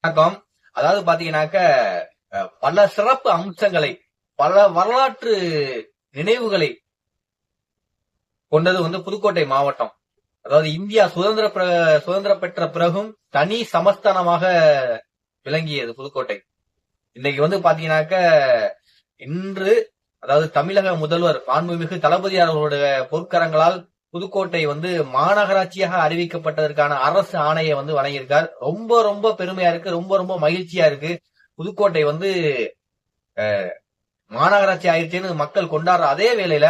வணக்கம். அதாவது பாத்தீங்கன்னாக்க பல சிறப்பு அம்சங்களை பல வரலாற்று நினைவுகளை கொண்டது வந்து புதுக்கோட்டை மாவட்டம். அதாவது இந்தியா சுதந்திர பிர- சுதந்திரம் பெற்ற பிறகும் தனி சமஸ்தானமாக விளங்கியது புதுக்கோட்டை. இன்னைக்கு வந்து பாத்தீங்கன்னாக்க இன்று அதாவது தமிழக முதல்வர் மாண்புமிகு தளபதியார் அவர்களுடைய பொற்கரங்களால் புதுக்கோட்டை வந்து மாநகராட்சியாக அறிவிக்கப்பட்டதற்கான அரசு ஆணையை வந்து வழங்கியிருக்கார். ரொம்ப ரொம்ப பெருமையா இருக்கு. ரொம்ப ரொம்ப மகிழ்ச்சியா இருக்கு. புதுக்கோட்டை வந்து மாநகராட்சி ஆயிடுச்சுன்னு மக்கள் கொண்டாடுற அதே வேளையில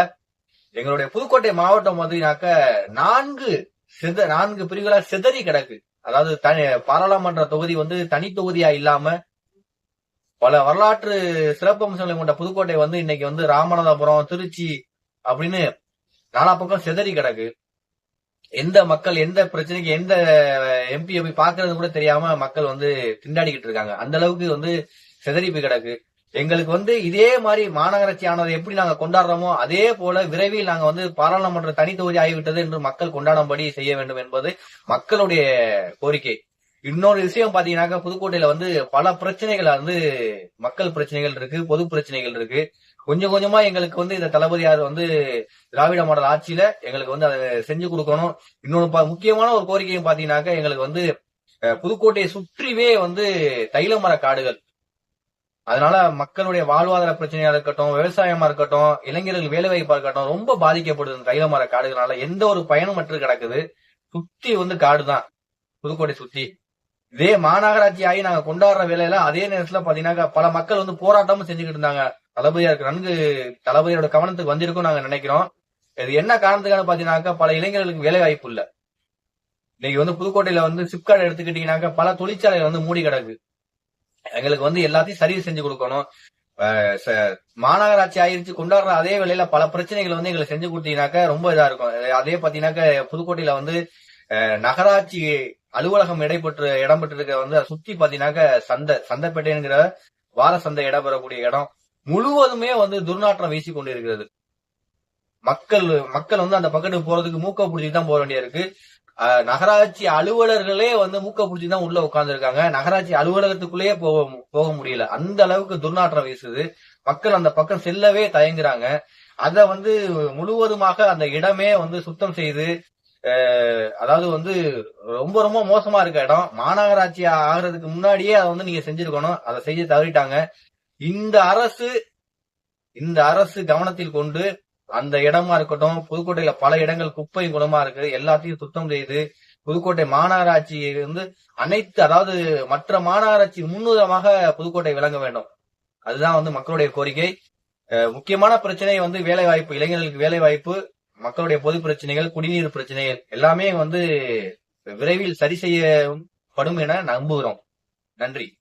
எங்களுடைய புதுக்கோட்டை மாவட்டம் பார்த்தீங்கன்னாக்க நான்கு சித நான்கு பிரிவுகளா சிதறி கிடக்கு. அதாவது தனி பாராளுமன்ற தொகுதி வந்து தனி தொகுதியா இல்லாம பல வரலாற்று சிறப்பம்சங்களை கொண்ட புதுக்கோட்டை வந்து இன்னைக்கு வந்து ராமநாதபுரம் திருச்சி அப்படின்னு நாலா பக்கம் சிதறி கிடக்கு. எந்த மக்கள் எந்த பிரச்சனைக்கு எந்த எம்பி போய் பாக்குறது கூட தெரியாம மக்கள் வந்து திண்டாடிக்கிட்டு இருக்காங்க. அந்த அளவுக்கு வந்து சிதறி போய் கிடக்கு. எங்களுக்கு வந்து இதே மாதிரி மாநகராட்சி ஆனதை எப்படி நாங்க கொண்டாடுறோமோ அதே போல விரைவில் நாங்க வந்து பாராளுமன்ற தனி தொகுதி ஆகிவிட்டது என்று மக்கள் கொண்டாடும்படி செய்ய வேண்டும் என்பது மக்களுடைய கோரிக்கை. இன்னொரு விஷயம் பாத்தீங்கன்னாக்கா புதுக்கோட்டையில வந்து பல பிரச்சனைகள் வந்து மக்கள் பிரச்சனைகள் இருக்கு பொது பிரச்சனைகள் இருக்கு. கொஞ்சம் கொஞ்சமா எங்களுக்கு வந்து இந்த தளபதியார் வந்து திராவிட மாடல் ஆட்சியில எங்களுக்கு வந்து அதை செஞ்சு கொடுக்கணும். இன்னொன்று பா- முக்கியமான ஒரு கோரிக்கையும் பாத்தீங்கன்னாக்கா எங்களுக்கு வந்து புதுக்கோட்டையை சுற்றிவே வந்து தைல மர காடுகள். அதனால மக்களுடைய வாழ்வாதார பிரச்சனையா இருக்கட்டும் விவசாயமா இருக்கட்டும் இளைஞர்கள் வேலை வாய்ப்பா இருக்கட்டும் ரொம்ப பாதிக்கப்படுது தைல மர காடுகளால எந்த ஒரு பயனும் அற்று கிடக்குது. சுத்தி வந்து காடு தான் புதுக்கோட்டை சுத்தி. இதே மாநகராட்சி ஆகி நாங்க கொண்டாடுற வேலையில அதே நேரத்துல பாத்தீங்கன்னா பல மக்கள் வந்து போராட்டமும் செஞ்சுக்கிட்டு இருந்தாங்க. தளபதியாருக்கு நன்கு தளபதியோட கவனத்துக்கு வந்திருக்கும் நாங்க நினைக்கிறோம். இது என்ன காரணத்துக்கான பாத்தீங்கன்னாக்கா பல இளைஞர்களுக்கு வேலை வாய்ப்பு இல்ல. இன்னைக்கு வந்து புதுக்கோட்டையில வந்து சிப்காட் எடுத்துக்கிட்டீங்கன்னாக்கா பல தொழிற்சாலைகள் வந்து மூடி கிடக்கு. எங்களுக்கு வந்து எல்லாத்தையும் சரி செஞ்சு கொடுக்கணும். ச- மாநகராட்சி ஆயிருச்சு கொண்டாடுற அதே வேலையில பல பிரச்சனைகள் வந்து எங்களுக்கு செஞ்சு கொடுத்தீங்கன்னாக்கா ரொம்ப இதா இருக்கும். அதே பாத்தீங்கன்னாக்கா புதுக்கோட்டையில வந்து நகராட்சி அலுவலகம் இடைப்பற்று இடம்பெற்றிருக்க வந்து சுத்தி பாத்தீங்கன்னாக்கா சந்தை சந்தைப்பேட்டைங்கிற வார சந்தை இடம்பெறக்கூடிய இடம் முழுவதுமே வந்து துர்நாற்றம் வீசி கொண்டிருக்கிறது. மக்கள் மக்கள் வந்து அந்த பக்கத்துக்கு போறதுக்கு மூக்க பிடிச்சி தான் போக வேண்டியிருக்கு. இருக்கு நகராட்சி அலுவலர்களே வந்து மூக்க பிடிச்சி தான் உள்ள உட்கார்ந்து இருக்காங்க நகராட்சி அலுவலகத்துக்குள்ளேயே போக போக முடியல. அந்த அளவுக்கு துர்நாற்றம் வீசுது. மக்கள் அந்த பக்கம் செல்லவே தயங்குறாங்க. அத வந்து முழுவதுமாக அந்த இடமே வந்து சுத்தம் செய்து அதாவது வந்து ரொம்ப ரொம்ப மோசமா இருக்க இடம். மாநகராட்சி ஆகிறதுக்கு முன்னாடியே அதை வந்து நீங்க செஞ்சிருக்கணும். அதை செய்ய தவறிட்டாங்க. இந்த அரசு இந்த அரசு கவனத்தில் கொண்டு அந்த இடமா இருக்கட்டும் புதுக்கோட்டையில பல இடங்கள் குப்பையும் குணமா இருக்கு எல்லாத்தையும் சுத்தம் செய்து புதுக்கோட்டை மாநகராட்சி வந்து அனைத்து அதாவது மற்ற மாநகராட்சி முன்னுதமாக புதுக்கோட்டை விளங்க வேண்டும். அதுதான் வந்து மக்களுடைய கோரிக்கை. அஹ் முக்கியமான பிரச்சனை வந்து வேலை வாய்ப்பு இளைஞர்களுக்கு வேலை வாய்ப்பு மக்களுடைய பொது பிரச்சனைகள் குடிநீர் பிரச்சனைகள் எல்லாமே வந்து விரைவில் சரி செய்யப்படும் என நம்புகிறோம். நன்றி.